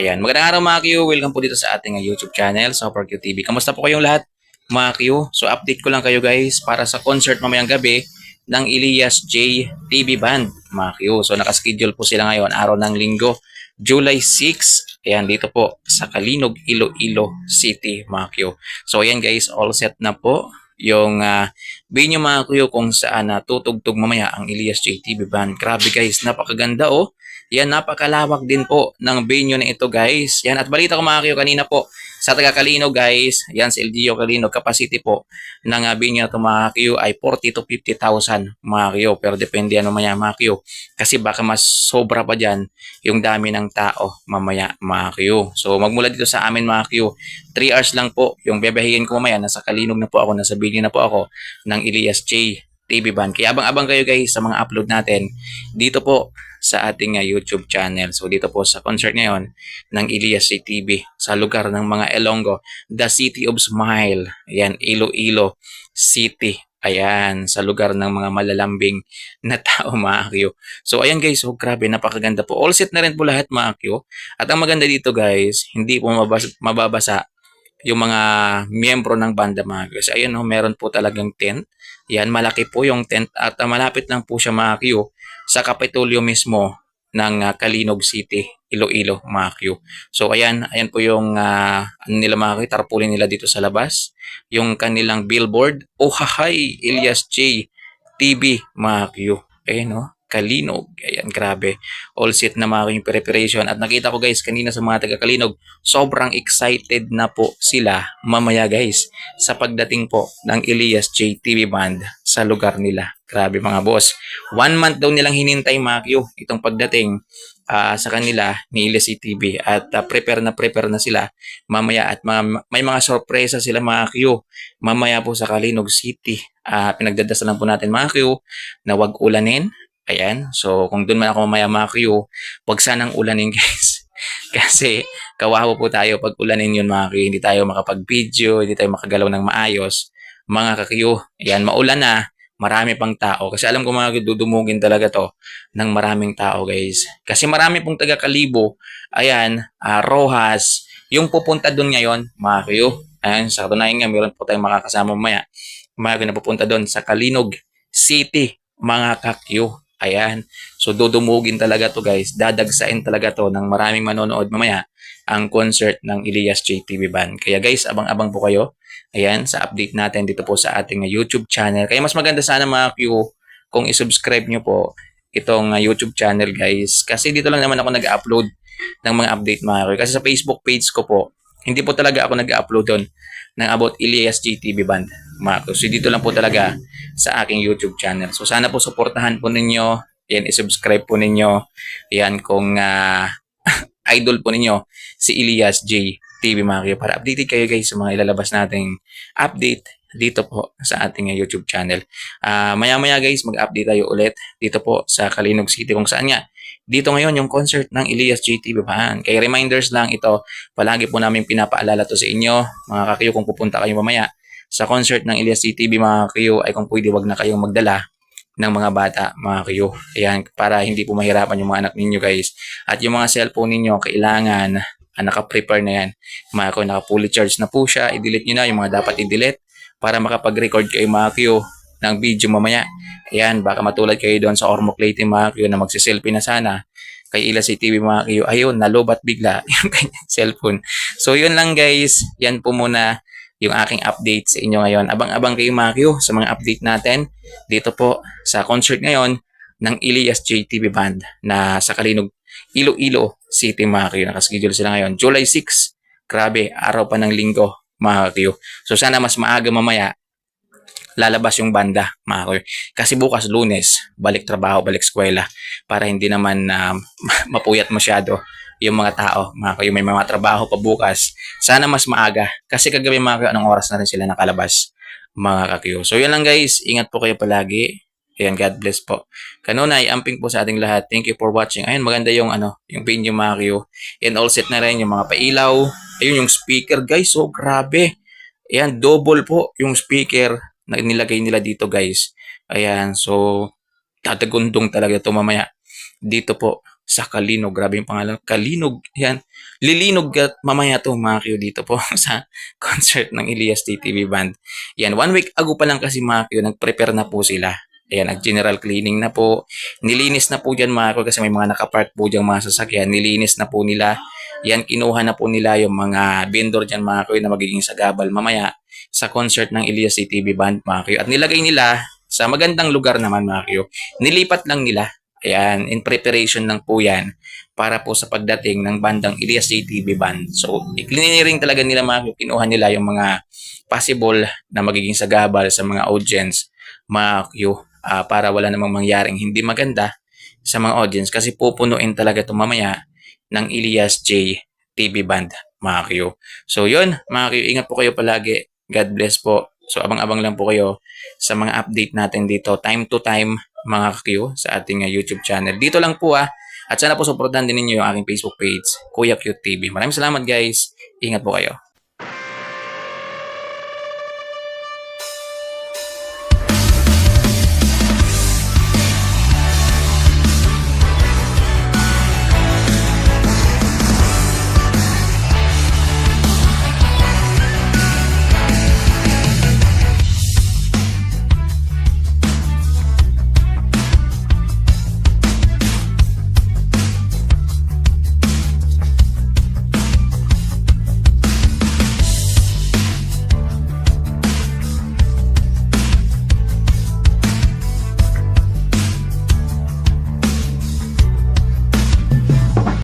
Ayan, magandang araw mga Q. Welcome po dito sa ating uh, YouTube channel, Super Q TV. Kamusta po kayong lahat mga Q? So update ko lang kayo guys para sa concert mamayang gabi ng Elias J TV Band mga Q. So nakaschedule po sila ngayon, araw ng linggo, July 6. Ayan, dito po sa Kalinog, Iloilo City mga Q. So ayan guys, all set na po yung uh, venue mga Q kung saan uh, tutugtog mamaya ang Elias J TV Band. Grabe guys, napakaganda oh. Yan, napakalawak din po ng venue na ito guys. Yan, at balita ko mga kayo kanina po sa taga Kalino guys. Yan, sa LGU Kalino, capacity po ng uh, venue na ito mga kayo ay 40 to 50,000 mga kayo. Pero depende ano maya mga kayo. Kasi baka mas sobra pa dyan yung dami ng tao mamaya mga kayo. So magmula dito sa amin mga kayo, 3 hours lang po yung bebehihin ko mamaya. Nasa Kalinog na po ako, nasa venue na po ako ng Elias J. TV Band. Kaya abang-abang kayo guys sa mga upload natin dito po sa ating uh, YouTube channel. So dito po sa concert ngayon ng Elias TV sa lugar ng mga Elongo, the City of Smile. Ayan, Iloilo City. Ayan, sa lugar ng mga malalambing na tao mga. So ayan guys, oh, grabe, napakaganda po. All set na rin po lahat mga. At ang maganda dito guys, hindi po mababasa, mababasa yung mga miyembro ng banda mga guys. Ayan oh, meron po talagang tent. Yan, malaki po yung tent at uh, malapit lang po siya mga Q sa Kapitolyo mismo ng uh, Kalinog City, Iloilo, mga Q. So ayan, ayan po yung uh, nila mga Q, tarpaulin nila dito sa labas. Yung kanilang billboard, oh hahay, Elias J. TV, mga Q. Ayan no, Kalinog. Ayan, grabe. All set na mga yung preparation. At nakita ko guys, kanina sa mga taga Kalinog, sobrang excited na po sila mamaya guys sa pagdating po ng Elias J. TV Band sa lugar nila. Grabe mga boss. One month daw nilang hinintay mga Q itong pagdating uh, sa kanila ni Elias TV at uh, prepare na prepare na sila mamaya at mga, may mga sorpresa sila mga Q mamaya po sa Kalinog City. Uh, pinagdadasalan po natin mga Q na wag ulanin. Ayan. So kung doon man ako mamaya mga Q, wag sanang ulanin guys. Kasi kawawa po tayo pag ulanin yun mga Q. Hindi tayo makapag-video, hindi tayo makagalaw ng maayos. Mga kakyo, ayan, maulan na marami pang tao. Kasi alam ko mga dudumugin talaga to ng maraming tao guys. Kasi marami pong taga Kalibo, ayan, uh, Rojas, yung pupunta doon ngayon, mga kayo. Ayan, sa katunayan nga, meron po tayong makakasama mamaya. Mga na pupunta doon sa Kalinog City, mga kakyo. Ayan. So dudumugin talaga to guys. Dadagsain talaga to ng maraming manonood mamaya ang concert ng Elias JTV Band. Kaya guys, abang-abang po kayo. Ayan, sa update natin dito po sa ating YouTube channel. Kaya mas maganda sana mga Q kung isubscribe nyo po itong uh, YouTube channel guys. Kasi dito lang naman ako nag-upload ng mga update mga Q. Kasi sa Facebook page ko po, hindi po talaga ako nag-upload doon ng about Elias JTV Band. Q. So dito lang po talaga sa aking YouTube channel. So sana po suportahan po ninyo. Yan, isubscribe po ninyo. Yan, kung uh, idol po ninyo si Elias J. TV kayo para updated kayo guys sa mga ilalabas nating update dito po sa ating YouTube channel. Uh, maya-maya guys, mag-update tayo ulit dito po sa Kalinog City kung saan nga dito ngayon yung concert ng Elias JTV Bahan. Kaya reminders lang ito, palagi po namin pinapaalala to sa inyo, mga kakiyo kung pupunta kayo mamaya sa concert ng Elias JTV mga kakiyo ay kung pwede wag na kayong magdala ng mga bata, mga kayo. Ayan, para hindi po mahirapan yung mga anak ninyo guys. At yung mga cellphone ninyo, kailangan ah, naka-prepare na yan. Mga ko, naka-fully charge na po siya. I-delete nyo na yung mga dapat i-delete para makapag-record kayo mga Q ng video mamaya. Ayan, baka matulad kayo doon sa Ormoc Leyte mga Q na magsiselfie na sana kay Ila TV mga Q. Ayun, nalobat bigla yung kanyang cellphone. So yun lang guys, yan po muna yung aking update sa inyo ngayon. Abang-abang kayo mga Q sa mga update natin dito po sa concert ngayon ng Elias JTV Band na sa Kalinog Iloilo City mga kayo. Nakaschedule sila ngayon. July 6. Grabe, araw pa ng linggo mga kayo. So sana mas maaga mamaya lalabas yung banda mga kayo. Kasi bukas lunes, balik trabaho, balik eskwela para hindi naman uh, mapuyat masyado yung mga tao. Mga kayo, may mga trabaho pa bukas. Sana mas maaga. Kasi kagabi mga kayo, anong oras na rin sila nakalabas mga kakiyo. So yun lang guys, ingat po kayo palagi. Ayan, God bless po. Kanunay, amping po sa ating lahat. Thank you for watching. Ayun, maganda yung ano, yung venue Mario. And all set na rin yung mga pailaw. Ayun, yung speaker guys. So, grabe. Ayan, double po yung speaker na nilagay nila dito guys. Ayan, so tatagundong talaga ito mamaya dito po sa Kalinog. Grabe yung pangalan. Kalinog. Yan. Lilinog at mamaya to Q dito po sa concert ng Elias TTV Band. Yan. One week ago pa lang kasi Q, nag-prepare na po sila. Ayan, nag-general cleaning na po. Nilinis na po dyan mga Q kasi may mga nakapark po dyan mga sasakyan. Nilinis na po nila. Yan, kinuha na po nila yung mga vendor dyan mga Q na magiging sagabal mamaya sa concert ng Elias TTV Band mga Q. At nilagay nila sa magandang lugar naman mga Q. Nilipat lang nila Ayan, in preparation lang po yan para po sa pagdating ng bandang Elias JTV Band. So, i-clearing talaga nila mga kinuha nila yung mga possible na magiging sagabal sa mga audience, mga ah, para wala namang mangyaring hindi maganda sa mga audience kasi pupunuin talaga ito mamaya ng Elias J TV Band, mga. So, yun, mga Q, ingat po kayo palagi. God bless po. So, abang-abang lang po kayo sa mga update natin dito, time to time, mga Q, sa ating uh, YouTube channel. Dito lang po ah. At sana po supportan din ninyo yung aking Facebook page, Kuya Q TV. Maraming salamat guys. Ingat po kayo.